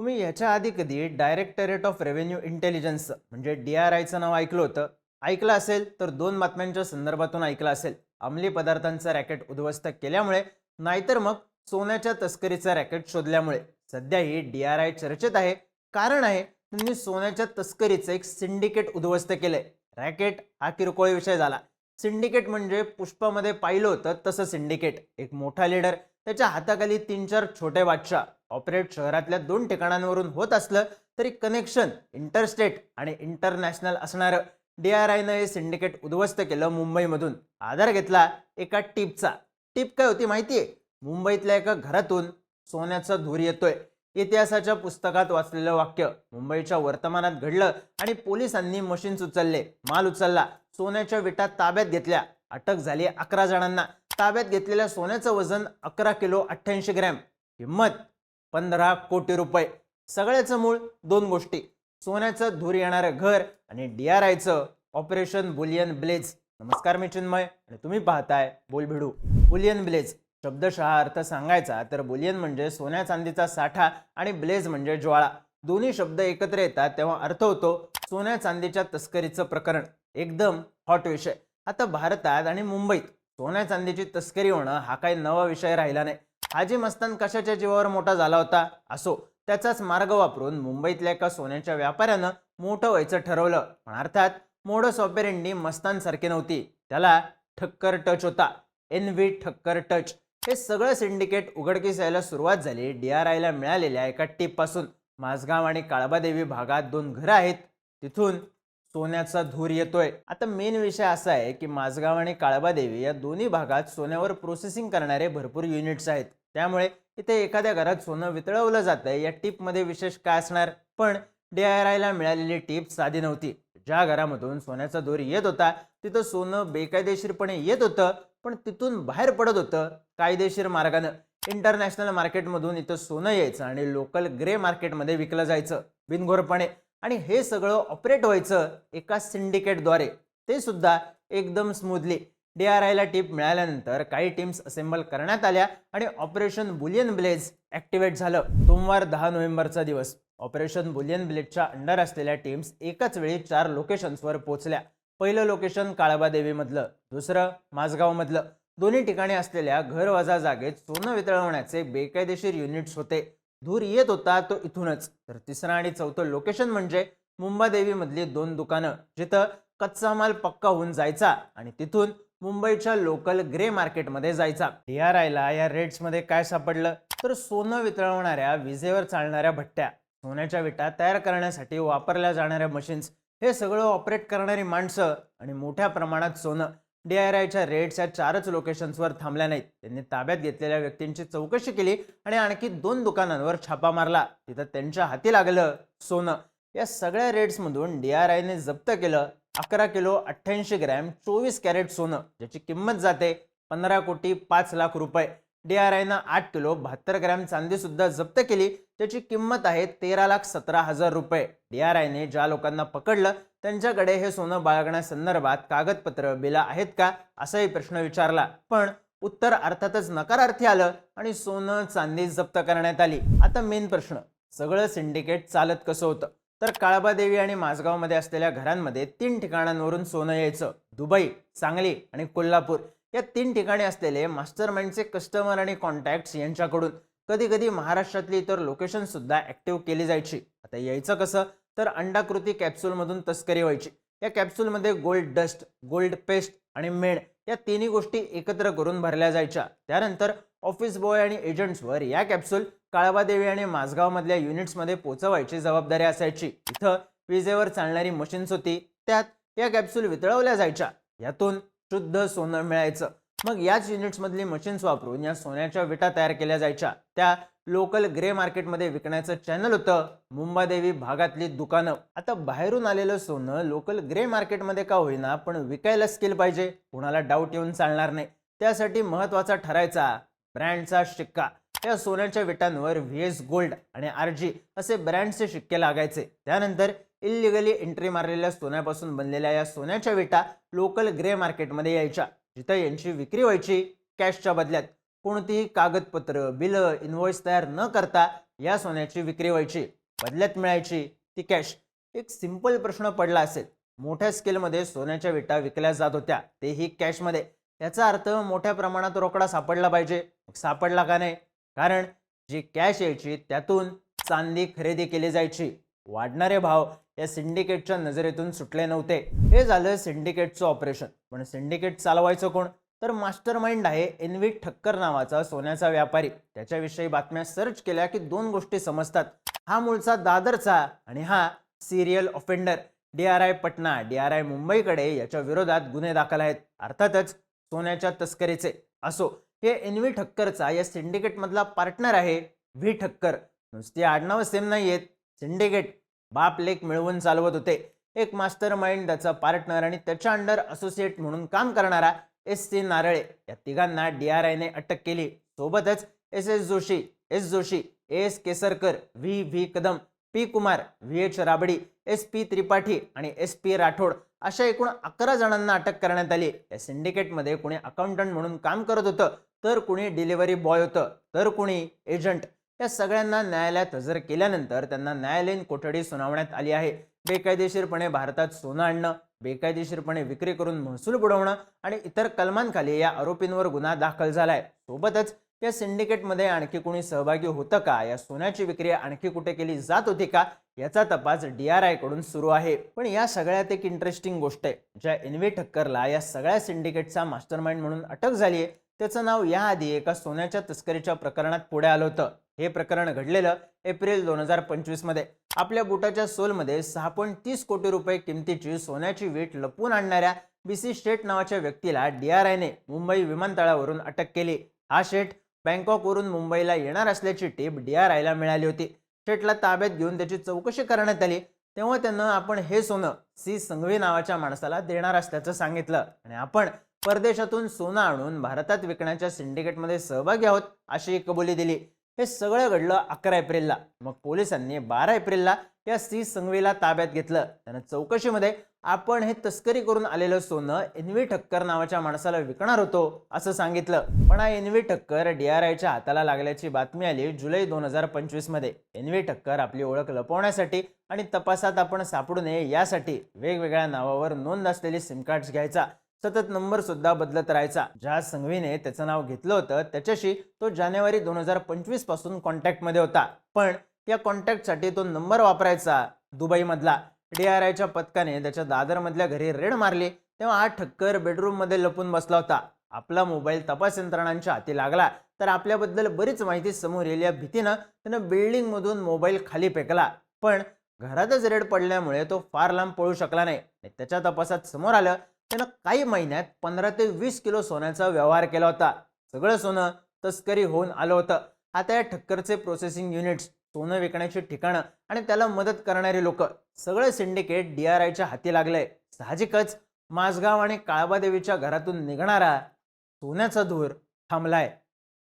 तुम्ही याच्या आधी कधी डायरेक्टरेट ऑफ रेव्हेन्यू इंटेलिजन्स म्हणजे डी आर आयचं नाव ऐकलं होतं? ऐकलं असेल तर दोन बातम्यांच्या संदर्भातून ऐकलं असेल. अंमली पदार्थांचं रॅकेट उद्ध्वस्त केल्यामुळे नाहीतर मग सोन्याच्या तस्करीचं रॅकेट शोधल्यामुळे. सध्या ही डी आर आय चर्चेत आहे. कारण आहे त्यांनी सोन्याच्या तस्करीचं एक सिंडिकेट उद्ध्वस्त केलंय. रॅकेट हा किरकोळ विषय झाला. सिंडिकेट म्हणजे पुष्पामध्ये पाहिलं होतं तसं सिंडिकेट. एक मोठा लीडर त्याच्या हाताखाली तीन चार छोटे बादशाह. ऑपरेट शहरातल्या दोन ठिकाणांवरून होत असलं तरी कनेक्शन इंटरस्टेट आणि इंटरनॅशनल असणारं डी आर आयनं हे सिंडिकेट उद्ध्वस्त केलं मुंबईमधून. आधार घेतला एका टिपचा. टिप काय होती माहिती आहे मुंबईतल्या एका घरातून सोन्याचा धूर येतोय. इतिहासाच्या पुस्तकात वाचलेलं वाक्य मुंबईच्या वर्तमानात घडलं आणि पोलिसांनी मशीन्स उचलले. माल उचलला. सोन्याच्या विटा ताब्यात घेतल्या. अटक झाली अकरा जणांना. ताब्यात घेतलेल्या सोन्याचं वजन अकरा किलो अठ्ठ्याऐंशी ग्रॅम. किंमत पंधरा कोटी रुपये. सगळ्याचं मूळ दोन गोष्टी. सोन्याचं धूर येणारं घर आणि डी आर आयचं ऑपरेशन बुलियन ब्लेज. नमस्कार मी चिन्मय आणि तुम्ही पाहताय बोलभिडू. Boolean Blaze. शब्दशः अर्थ सांगायचा तर बुलियन म्हणजे सोन्या चांदीचा साठा आणि ब्लेज म्हणजे ज्वाळा. दोन्ही शब्द एकत्र येतात तेव्हा अर्थ होतो सोन्या चांदीच्या तस्करीचं प्रकरण. एकदम हॉट विषय. आता भारतात आणि मुंबईत सोन्या चांदीची तस्करी होणं हा काही नवा विषय राहिला नाही. हाजी मस्तान कशाच्या जीवावर मोठा झाला होता? असो त्याचाच मार्ग वापरून मुंबईतल्या एका सोन्याच्या व्यापाऱ्यानं मोठं व्हायचं ठरवलं. पण अर्थात मोडस ऑपेरेंडी मस्तानसारखी नव्हती. त्याला ठक्कर टच होता. N V Thakkar touch. हे सगळं सिंडिकेट उघडकीस यायला सुरुवात झाली डी आर आयला मिळालेल्या एका टीपपासून. माझगाव आणि काळबादेवी भागात दोन घरं आहेत. तिथून सोन्याचा धूर येतोय. आता मेन विषय असा आहे की माझगाव आणि काळबादेवी या दोन्ही भागात सोन्यावर प्रोसेसिंग करणारे भरपूर युनिट्स आहेत. त्यामुळे इथे एखाद्या घरात सोनं वितळवलं जातं या टीपमध्ये विशेष काय असणार? पण डी आर आयला मिळालेली टीप साधी नव्हती. ज्या घरामधून सोन्याचा दोर येत होता तिथं सोनं बेकायदेशीरपणे येत होतं पण तिथून बाहेर पडत होतं कायदेशीर मार्गानं. इंटरनॅशनल मार्केटमधून इथं सोनं यायचं आणि लोकल ग्रे मार्केटमध्ये विकलं जायचं बिनघोरपणे. आणि हे सगळं ऑपरेट व्हायचं एका सिंडिकेटद्वारे. ते सुद्धा एकदम स्मूथली. डी आर आयला टीप मिळाल्यानंतर काही टीम्स असेंबल करण्यात आल्या आणि ऑपरेशन बुलियन ब्लेज ॲक्टिवेट झालं. सोमवार दहा नोव्हेंबरचा दिवस. ऑपरेशन बुलियन ब्लेजच्या अंडर असलेल्या टीम्स एकाच वेळी चार लोकेशन्सवर पोहोचल्या. पहिलं लोकेशन काळबादेवीमधलं दुसरं माझगावमधलं दोन्ही ठिकाणी असलेल्या घरवाजा जागेत सोनं वितळवण्याचे बेकायदेशीर युनिट्स होते. धूर येत होता तो इथूनच. तर तिसरं आणि चौथं लोकेशन म्हणजे मुंबादेवीमधली दोन दुकानं जिथं कच्चा माल पक्का होऊन जायचा आणि तिथून मुंबईच्या लोकल ग्रे मार्केटमध्ये जायचा. डी आर आयला या रेट्समध्ये काय सापडलं? तर सोनं वितळवणाऱ्या विजेवर चालणाऱ्या भट्ट्या. सोन्याच्या विटा तयार करण्यासाठी वापरल्या जाणाऱ्या मशीन्स हे सगळं ऑपरेट करणारी माणसं आणि मोठ्या प्रमाणात सोनं. डी आर आयच्या रेट्स या चारच लोकेशन्सवर थांबल्या नाहीत. त्यांनी ताब्यात घेतलेल्या व्यक्तींची चौकशी केली आणि आणखी दोन दुकानांवर छापा मारला. तिथं त्यांच्या हाती लागलं सोनं. या सगळ्या रेट्समधून डी आर आयने जप्त केलं अकरा किलो अठ्ठ्याऐंशी ग्रॅम चोवीस कॅरेट सोनं ज्याची किंमत जाते पंधरा कोटी पाच लाख रुपये. डी आर आयनं आठ किलो बहात्तर ग्रॅम चांदीसुद्धा जप्त केली त्याची किंमत आहे तेरा लाख सतरा हजार रुपये. डी आर आयने ज्या लोकांना पकडलं त्यांच्याकडे हे सोनं बाळगण्यासंदर्भात कागदपत्र बिला आहेत का असाही प्रश्न विचारला. पण उत्तर अर्थातच नकारार्थी आलं आणि सोनं चांदी जप्त करण्यात आली. आता मेन प्रश्न सगळं सिंडिकेट चालत कसं होतं? तर काळबादेवी आणि माझगावमध्ये असलेल्या घरांमध्ये तीन ठिकाणांवरून सोनं यायचं. दुबई सांगली आणि कोल्हापूर या तीन ठिकाणी असलेले मास्टर माइंडचे कस्टमर आणि कॉन्टॅक्ट्स यांच्याकडून कधी कधी महाराष्ट्रातली इतर लोकेशनसुद्धा ॲक्टिव्ह केली जायची. आता यायचं कसं? तर अंडाकृती कॅप्सूलमधून तस्करी व्हायची. या कॅप्सूलमध्ये गोल्ड डस्ट गोल्ड पेस्ट आणि मेण या तिन्ही गोष्टी एकत्र करून भरल्या जायच्या. त्यानंतर ऑफिस बॉय आणि एजंट्सवर या कॅप्सूल काळबादेवी आणि माझगावमधल्या युनिट्समध्ये पोचवायची जबाबदारी असायची. इथं विजेवर चालणारी मशीन्स होती. त्यात या कॅप्सूल वितळवल्या जायच्या. यातून शुद्ध सोनं मिळायचं. मग याच युनिट्समधली मशीन्स वापरून या सोन्याच्या विटा तयार केल्या जायच्या. त्या लोकल ग्रे मार्केटमध्ये विकण्याचं चॅनल होतं. मुंबादेवी भागातली दुकानं. आता बाहेरून आलेलं सोनं लोकल ग्रे मार्केटमध्ये का होईना पण विकायला स्किल पाहिजे. कुणाला डाऊट येऊन चालणार नाही. त्यासाठी महत्त्वाचा ठरायचा ब्रँडचा शिक्का. या सोन्याच्या विटांवर व्ही एस गोल्ड आणि आर जी असे ब्रँडचे शिक्के लागायचे. त्यानंतर इलिगली एंट्री मारलेल्या सोन्यापासून बनलेल्या या सोन्याच्या विटा लोकल ग्रे मार्केटमध्ये यायच्या. जिथं यांची विक्री व्हायची कॅशच्या बदल्यात. कोणतीही कागदपत्र बिलं इनव्हॉइस तयार न करता या सोन्याची विक्री व्हायची. बदल्यात मिळायची ती कॅश. एक सिंपल प्रश्न पडला असेल. मोठ्या स्केलमध्ये सोन्याच्या विटा विकल्या जात होत्या. तेही कॅशमध्ये. याचा अर्थ मोठ्या प्रमाणात रोकडा सापडला पाहिजे. सापडला का नाही? कारण जी कॅश यायची त्यातून चांदी खरेदी केली जायची. वाढणारे भाव या सिंडिकेटच्या नजरेतून सुटले नव्हते. हे झालं सिंडिकेटचं ऑपरेशन. पण सिंडिकेट चालवायचं कोण? तर मास्टर माइंड आहे एनवी ठक्कर नावाचा सोन्याचा व्यापारी. त्याच्याविषयी बातम्या सर्च केल्या की दोन गोष्टी समजतात. हा मूळचा दादरचा आणि हा serial offender. D R I Patna D R I मुंबईकडे याच्या विरोधात गुन्हे दाखल आहेत. अर्थातच सोन्याच्या तस्करीचे असो हे एन व्ही ठक्करचा या सिंडिकेटमधला पार्टनर आहे व्ही ठक्कर. नुसती आडनावं सेम नाही आहेत सिंडिकेट बाप लेख मिळवून चालवत होते. एक मास्टर माइंड त्याचा पार्टनर आणि त्याच्या अंडर असोसिएट म्हणून काम करणारा एस सी नारळे या तिघांना डी आर आयने अटक केली. सोबतच S S Joshi S Joshi A S Kesarkar V V Kadam P Kumar V H Rabadi S P Tripathi आणि एस पी राठोड अशा एकूण अकरा जणांना अटक करण्यात आली. या सिंडिकेटमध्ये कुणी अकाउंटंट म्हणून काम करत होतं तर कुणी डिलिव्हरी बॉय होतं तर कुणी एजंट या सगळ्यांना न्यायालयात हजर केल्यानंतर त्यांना न्यायालयीन कोठडी सुनावण्यात आली आहे. बेकायदेशीरपणे भारतात सोनं आणणं बेकायदेशीरपणे विक्री करून महसूल बुडवणं आणि इतर कलमांखाली या आरोपींवर गुन्हा दाखल झालाय. सोबतच या सिंडिकेटमध्ये आणखी कोणी सहभागी होतं का? या सोन्याची विक्री आणखी कुठे केली जात होती का? याचा तपास डी आर आयकडून सुरू आहे. पण या सगळ्यात एक इंटरेस्टिंग गोष्ट आहे. ज्या एन व्ही ठक्करला या सगळ्या सिंडिकेटचा मास्टरमाइंड म्हणून अटक झाली आहे त्याचं नाव याआधी एका सोन्याच्या तस्करीच्या प्रकरणात पुढे आलं होतं. हे प्रकरण घडलेलं एप्रिल दोन हजार पंचवीसमध्ये आपल्या बुटाच्या सोलमध्ये सहा पॉईंट तीस कोटी रुपये किमतीची सोन्याची वीट लपवून आणणाऱ्या बी सी शेठ नावाच्या व्यक्तीला डी आर आयने मुंबई विमानतळावरून अटक केली. हा शेठ बँकॉकवरून मुंबईला येणार असल्याची टीप डी आर आयला मिळाली होती. शेटला ताब्यात घेऊन त्याची चौकशी करण्यात आली. तेव्हा त्यानं आपण हे सोनं सी संघवी नावाच्या माणसाला देणार असल्याचं सांगितलं. आणि आपण परदेशातून सोनं आणून भारतात विकण्याच्या सिंडिकेटमध्ये सहभागी आहोत अशी कबुली दिली. हे सगळं घडलं अकरा एप्रिलला. मग पोलिसांनी बारा एप्रिलला या सी संघवीला ताब्यात घेतलं. त्यानं चौकशीमध्ये आपण हे तस्करी करून आलेलं सोनं एनवी ठक्कर नावाच्या माणसाला विकणार होतो असं सांगितलं. पण हा एनवी ठक्कर डी आर आयच्या हाताला लागल्याची बातमी आली जुलै दोन हजार पंचवीसमध्ये. एनव्ही ठक्कर आपली ओळख लपवण्यासाठी आणि तपासात आपण सापडू नये यासाठी वेगवेगळ्या नावावर नोंद असलेली सिम कार्ड्स घ्यायचा सतत नंबर सुद्धा बदलत राहायचा. ज्या संघवीने त्याचं नाव घेतलं होतं त्याच्याशी तो जानेवारी दोन हजार पंचवीसपासून कॉन्टॅक्टमध्ये होता. पण या कॉन्टॅक्टसाठी तो नंबर वापरायचा दुबईमधला. डी आर आयच्या पथकाने त्याच्या दादरमधल्या घरी रेड मारली. तेव्हा हा ठक्कर बेडरूममध्ये लपून बसला होता. आपला मोबाईल तपास यंत्रणांच्या हाती लागला. तर आपल्याबद्दल बरीच माहिती समोर येईल या भीतीनं त्यानं बिल्डिंगमधून मोबाईल खाली फेकला. पण घरातच रेड पडल्यामुळे तो फार लांब पळू शकला नाही. आणि त्याच्या तपासात समोर आलं त्यानं काही महिन्यात पंधरा ते वीस किलो सोन्याचा व्यवहार केला होता. सगळं सोनं तस्करी होऊन आलं होतं. आता या ठक्करचे प्रोसेसिंग युनिट्स सोनं विकण्याची ठिकाणं आणि त्याला मदत करणारी लोक. सगळं सिंडिकेट डी आर आयच्या हाती लागलंय साहजिकच माझगाव आणि काळबादेवीच्या घरातून निघणारा सोन्याचा धूर थांबलाय.